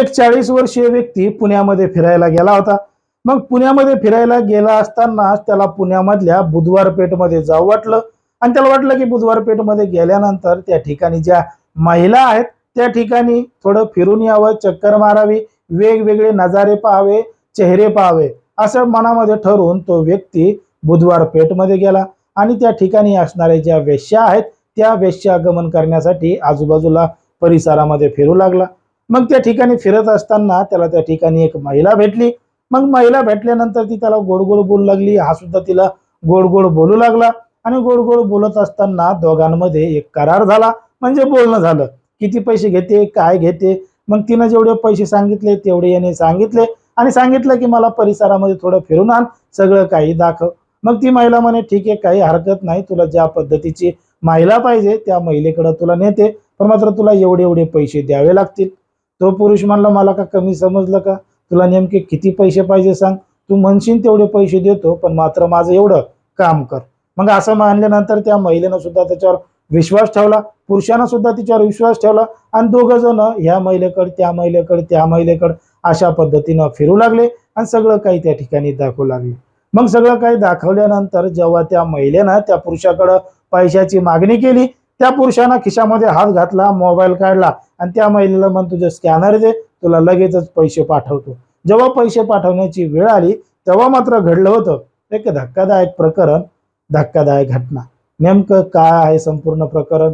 एक चाळीस वर्षीय व्यक्ती पुण्यामध्ये फिरायला गेला होता. मग पुण्यामध्ये फिरायला गेला असताना त्याला पुण्यामधल्या बुधवार पेठमध्ये जाऊ वाटलं. आणि त्याला वाटलं की बुधवार पेठमध्ये गेल्यानंतर त्या ठिकाणी ज्या महिला आहेत त्या ठिकाणी थोडं फिरून यावं चक्कर मारावी वेगवेगळे नजारे पाहावे चेहरे पाहावे असं मनामध्ये ठरवून तो व्यक्ती बुधवार पेठमध्ये गेला. आणि त्या ठिकाणी असणाऱ्या ज्या वेश्या आहेत त्या वेश्यागमन करण्यासाठी आजूबाजूला परिसरामध्ये फिरू लागला. मग त्या ठिकाणी फिरत असताना त्याला त्या ठिकाणी एक महिला भेटली. मग महिला भेटल्यानंतर ती त्याला गोड गोड बोलू लागली. हा सुद्धा तिला गोड गोड बोलू लागला आणि गोड गोड बोलत असताना दोघांमध्ये एक करार झाला. म्हणजे बोलणं झालं. किती पैसे घेते? काय घेते? मग तिनं जेवढे पैसे सांगितले तेवढे याने सांगितले आणि सांगितलं की मला परिसरामध्ये थोडं फिरून आण. सगळं काही दाखव. मग ती महिला म्हणे ठीक आहे काही हरकत नाही. तुला ज्या पद्धतीची महिला पाहिजे त्या महिलेकडे तुला नेते. पण मात्र तुला एवढे एवढे पैसे द्यावे लागतील. तो पुरुष म्हणला मला का कमी समजलं का? तुला नेमके किती पैसे पाहिजे सांग? तू म्हणशील तेवढे पैसे देतो पण मात्र माझं एवढं काम कर. मग असं मानल्यानंतर त्या महिलेनं सुद्धा त्याच्यावर विश्वास ठेवला पुरुषानं सुद्धा तिच्यावर विश्वास ठेवला आणि दोघं जण ह्या महिलेकडे त्या महिलेकडे त्या महिलेकडे अशा पद्धतीनं फिरू लागले आणि सगळं काही त्या ठिकाणी दाखवू लागले. मग सगळं काही दाखवल्यानंतर जेव्हा त्या महिलेनं त्या पुरुषाकडं पैशाची मागणी केली त्या पुरुषानं खिशामध्ये हात घातला मोबाईल काढला आणि त्या महिलेला म्हण तुझं स्कॅनर दे तुला लगेचच पैसे पाठवतो. जेव्हा पैसे पाठवण्याची वेळ आली तेव्हा मात्र घडलं होतं एक धक्कादायक प्रकरण धक्कादायक घटना. नेमकं काय आहे संपूर्ण प्रकरण?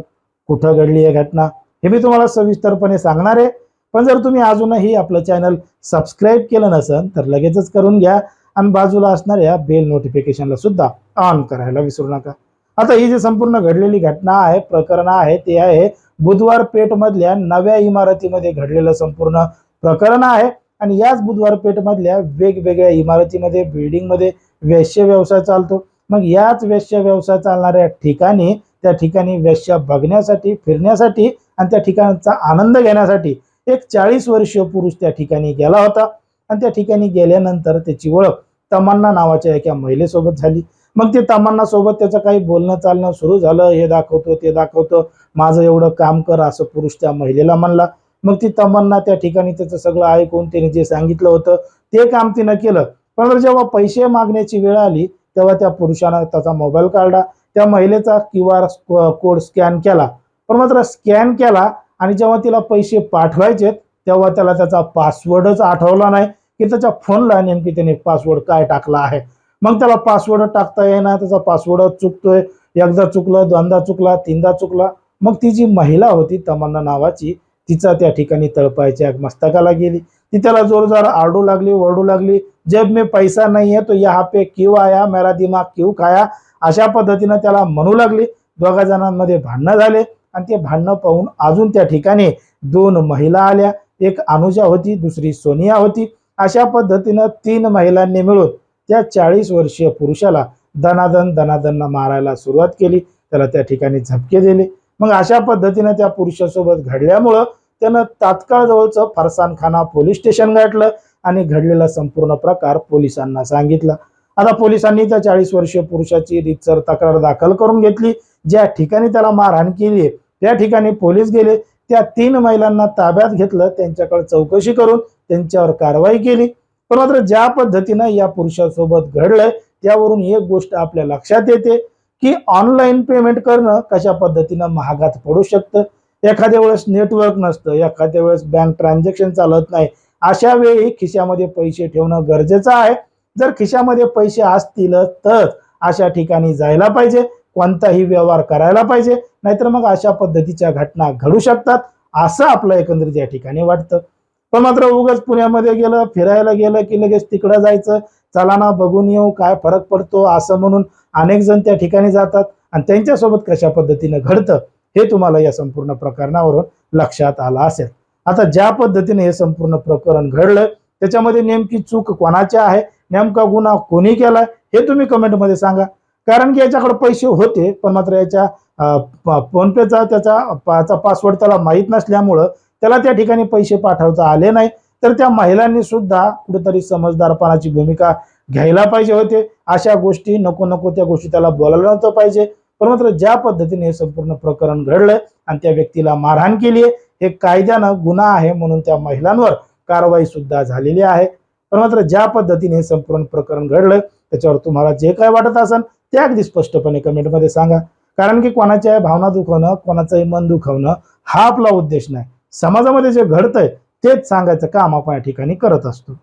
कुठं घडली आहे घटना? हे मी तुम्हाला सविस्तरपणे सांगणार आहे. पण जर तुम्ही अजूनही आपलं चॅनल सबस्क्राईब केलं नसेल तर लगेचच करून घ्या. आणि बाजूला असणाऱ्या बेल नोटिफिकेशनला सुद्धा ऑन करायला विसरू नका. आता ही जी संपूर्ण घडलेली घटना आहे प्रकरण आहे ते आहे बुधवार पेठमधल्या नव्या इमारतीमध्ये घडलेलं संपूर्ण प्रकरण आहे. आणि याच बुधवार पेठमधल्या वेगवेगळ्या इमारतीमध्ये बिल्डिंगमध्ये वेश्य व्यवसाय चालतो. मग याच वेश्य व्यवसाय चालणाऱ्या ठिकाणी त्या ठिकाणी वेश्या बघण्यासाठी फिरण्यासाठी आणि त्या ठिकाणचा आनंद घेण्यासाठी एक चाळीस वर्षीय पुरुष त्या ठिकाणी गेला होता. आणि त्या ठिकाणी गेल्यानंतर त्याची ओळख तमन्ना नावाच्या एका महिलेसोबत झाली. मग ते तमन्ना सोबत त्याचं काही बोलणं चालणं सुरू झालं हे दाखवतो ते दाखवतो. माझं एवढं काम कर असं पुरुष त्या महिलेला म्हणला. मग ती तमन्ना त्या ठिकाणी त्याचं सगळं ऐकून तिने जे सांगितलं होतं ते काम तिनं केलं. पण जेव्हा पैसे मागण्याची वेळ आली तेव्हा त्या पुरुषानं त्याचा मोबाईल काढला. त्या महिलेचा क्यू आर कोड स्कॅन केला. पण मात्र स्कॅन केला आणि जेव्हा तिला पैसे पाठवायचे तेव्हा त्याला त्याचा पासवर्डच आठवला नाही की त्याच्या फोनला नेमकी त्याने पासवर्ड काय टाकला आहे. मग त्याला पासवर्ड टाकता येईना त्याचा पासवर्ड चुकतोय एकदा चुकलं दोनदा चुकला तीनदा चुकला. मग ती जी महिला होती तमन्ना नावाची तिचा त्या ठिकाणी तळपायच्या मस्तकाला गेली. ती त्याला जोरजोर आरडू लागली ओरडू लागली जब मी पैसा नाही आहे तो या पे क्यू आया? मेरा दिमाग क्यू खाया? अशा पद्धतीनं त्याला म्हणू लागली. दोघा जणांमध्ये भांडणं झाले आणि ते भांडणं पाहून अजून त्या ठिकाणी दोन महिला आल्या. एक अनुजा होती दुसरी सोनिया होती. अशा पद्धतीनं तीन महिलांनी मिळून त्या चाळीस वर्षीय पुरुषाला दनादन दनादनना मारायला सुरुवात केली. त्याला त्या ठिकाणी झपके दिले. मग अशा पद्धतीनं त्या पुरुषासोबत घडल्यामुळं त्यानं तात्काळ जवळचं फरसानखाना पोलीस स्टेशन गाठलं आणि घडलेला संपूर्ण प्रकार पोलिसांना सांगितला. आता पोलिसांनी त्या चाळीस वर्षीय पुरुषाची रितसर तक्रार दाखल करून घेतली. ज्या ठिकाणी त्याला मारहाण केली आहे त्या ठिकाणी पोलीस गेले. त्या तीन महिलांना ताब्यात घेतलं. त्यांच्याकडे चौकशी करून त्यांच्यावर कारवाई केली. पण मात्र ज्या पद्धतीनं या पुरुषासोबत घडलंय त्यावरून एक गोष्ट आपल्या लक्षात येते की ऑनलाईन पेमेंट करणं कशा पद्धतीनं महागात पडू शकतं? एखाद्या वेळेस नेटवर्क नसतं एखाद्या वेळेस बँक ट्रान्झॅक्शन चालत नाही अशा वेळी खिशामध्ये पैसे ठेवणं गरजेचं आहे. जर खिशामध्ये पैसे असतील तर अशा ठिकाणी जायला पाहिजे कोणताही व्यवहार करायला पाहिजे नाहीतर मग अशा पद्धतीच्या घटना घडू शकतात असं आपलं एकंदरीत या ठिकाणी वाटतं. पण मात्र उगाच पुण्यामध्ये गेलं फिरायला गेलं की लगेच तिकडं जायचं. चला ना बघून येऊ काय फरक पडतो असं म्हणून अनेक जण त्या ठिकाणी जातात. आणि त्यांच्यासोबत कशा पद्धतीनं घडतं हे तुम्हाला या संपूर्ण प्रकरणावरून लक्षात आलं असेल. आता ज्या पद्धतीने हे संपूर्ण प्रकरण घडलं त्याच्यामध्ये नेमकी चूक कोणाची आहे नेमका गुन्हा कोणी केला हे तुम्ही कमेंटमध्ये सांगा. कारण की याच्याकडे पैसे होते पण मात्र याच्या फोनपेचा त्याचा पासवर्ड त्याला माहीत नसल्यामुळं त्याला त्या ठिकाणी पैसे पाठवता आले नाही. तर त्या महिलांनी सुद्धा कुठेतरी समजदारपणाची भूमिका घ्यायला पाहिजे होते. अशा गोष्टी नको नको त्या गोष्टी त्याला बोलायला नव्हतं पाहिजे. पण मात्र ज्या पद्धतीने हे संपूर्ण प्रकरण घडलंय आणि त्या व्यक्तीला मारहाण केली आहे हे कायद्यानं गुन्हा आहे म्हणून त्या महिलांवर कारवाई सुद्धा झालेली आहे. पण मात्र ज्या पद्धतीने हे संपूर्ण प्रकरण घडलं त्याच्यावर तुम्हाला जे काय वाटत असेल ते अगदी स्पष्टपणे कमेंटमध्ये सांगा. कारण की कोणाच्या भावना दुखवणं कोणाचंही मन दुखवणं हा आपला उद्देश नाही. समाजामध्ये जे घडतंय तेच सांगायचं काम आपण या ठिकाणी करत असतो.